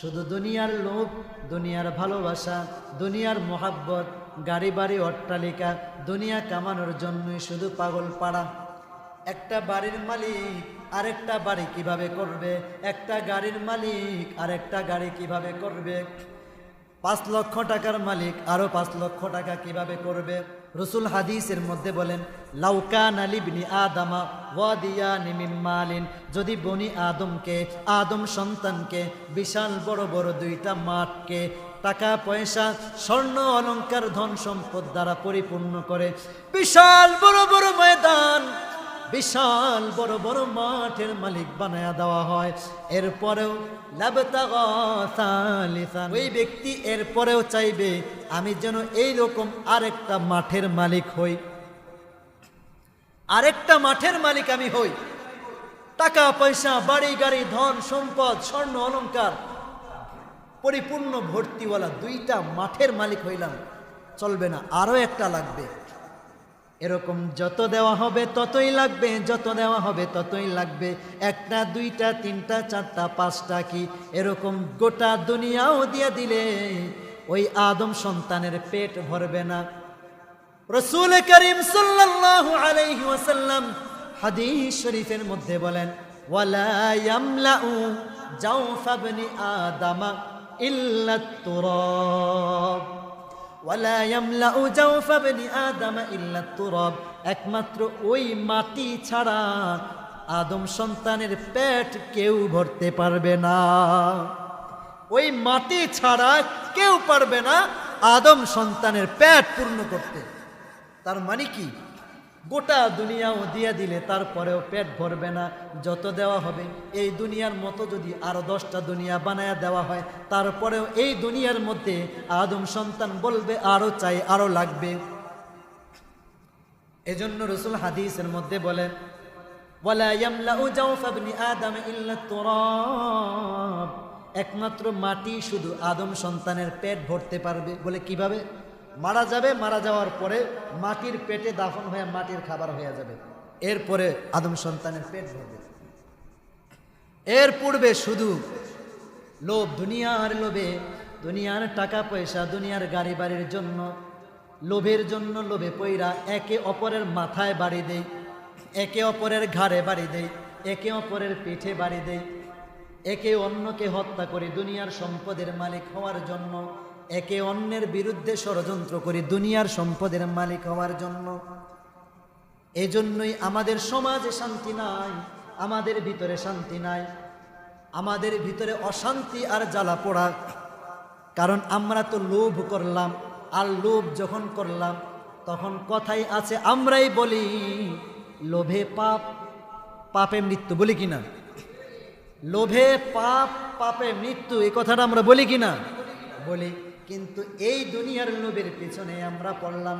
শুধু দুনিয়ার লোভ, দুনিয়ার ভালোবাসা, দুনিয়ার মোহাব্বত, গাড়ি বাড়ি অট্টালিকা, দুনিয়া কামানোর জন্যই শুধু পাগল পাড়া। একটা বাড়ির মালিক আরেকটা বাড়ি কীভাবে করবে? একটা গাড়ির মালিক আরেকটা গাড়ি কীভাবে করবে? পাঁচ লক্ষ টাকার মালিক আরও পাঁচ লক্ষ টাকা কীভাবে করবে? রসুল হাদিসের মধ্যে বলেন লাউকান আলিবনি আদামা ওয়াদিয়া নিমিম মালিন। যদি বনি আদমকে, আদম সন্তানকে, বিশাল বড় বড় দুইটা মাঠকে টাকা, পয়সা, স্বর্ণ অলংকার ধন সম্পদ দ্বারা পরিপূর্ণ করে, বিশাল বড় বড় বিশাল বড় বড় মাঠের মালিক বানায়া দেওয়া হয়। এরপরেও ওই ব্যক্তি এরপরেও চাইবে, আমি যেন এই রকম আরেকটা মাঠের মালিক হই। আরেকটা মাঠের মালিক আমি হই। টাকা, পয়সা, বাড়ি, গাড়ি, ধন, সম্পদ, স্বর্ণ, অলংকার, পরিপূর্ণ ভর্তিওয়ালা দুইটা মাঠের মালিক হইলাম। চলবে না আরও একটা লাগবে। এরকম যত দেওয়া হবে ততই লাগবে, যত দেওয়া হবে ততই লাগবে। একটা, দুইটা, তিনটা, চারটা, পাঁচটা কি? এরকম গোটা দুনিয়াও দিয়ে দিলে ওই আদম সন্তানের পেট ভরবে না। রসুল করিম সাল্লাল্লাহু আলাইহি হাদিস শরীফের মধ্যে বলেন, ওয়ালা আদামা ইল্লা ওয়ালা ইয়ামলাউ জাওফা বনি আদামা একমাত্র ওই মাটি ছাড়া আদম সন্তানের পেট কেউ ভরতে পারবে না। ওই মাটি ছাড়া কেউ পারবে না আদম সন্তানের পেট পূর্ণ করতে। তার মানে কি? গোটা দুনিয়াও দিয়ে দিলে তারপরেও পেট ভরবে না, যত দেওয়া হবে। এই দুনিয়ার মতো যদি আরও দশটা দুনিয়া বানায়া দেওয়া হয়, তারপরেও এই দুনিয়ার মধ্যে আদম সন্তান বলবে, আরও চাই আরও লাগবে। এজন্য রসুল হাদিসের মধ্যে বলেন একমাত্র মাটি শুধু আদম সন্তানের পেট ভরতে পারবে। বলে কীভাবে? মারা যাবে, মারা যাওয়ার পরে মাটির পেটে দাফন হয়ে মাটির খাবার হয়ে যাবে। এরপরে আদম সন্তানের পেট ভরবে। এর পূর্বে শুধু লোভ, দুনিয়ার লোভে, দুনিয়ার টাকা পয়সা, দুনিয়ার গাড়ি বাড়ির জন্য, লোভের জন্য লোভে পইরা একে অপরের মাথায় বাড়ি দেই, একে অপরের ঘাড়ে বাড়ি দেই, একে অপরের পিঠে বাড়ি দেই, একে অন্যকে হত্যা করে দুনিয়ার সম্পদের মালিক হওয়ার জন্য। একে অন্যের বিরুদ্ধে ষড়যন্ত্র করি দুনিয়ার সম্পদের মালিক হওয়ার জন্য। এজন্যই আমাদের সমাজে শান্তি নাই, আমাদের ভিতরে শান্তি নাই, আমাদের ভিতরে অশান্তি আর জ্বালা পোড়া। কারণ আমরা তো লোভ করলাম, আর লোভ যখন করলাম, তখন কথাই আছে, আমরাই বলি, লোভে পাপ, পাপে মৃত্যু। বলি কিনা লোভে পাপ, পাপে মৃত্যু। এই কথাটা আমরা বলি কিনা বলি। কিন্তু এই দুনিয়ার লোভের পেছনে আমরা পড়লাম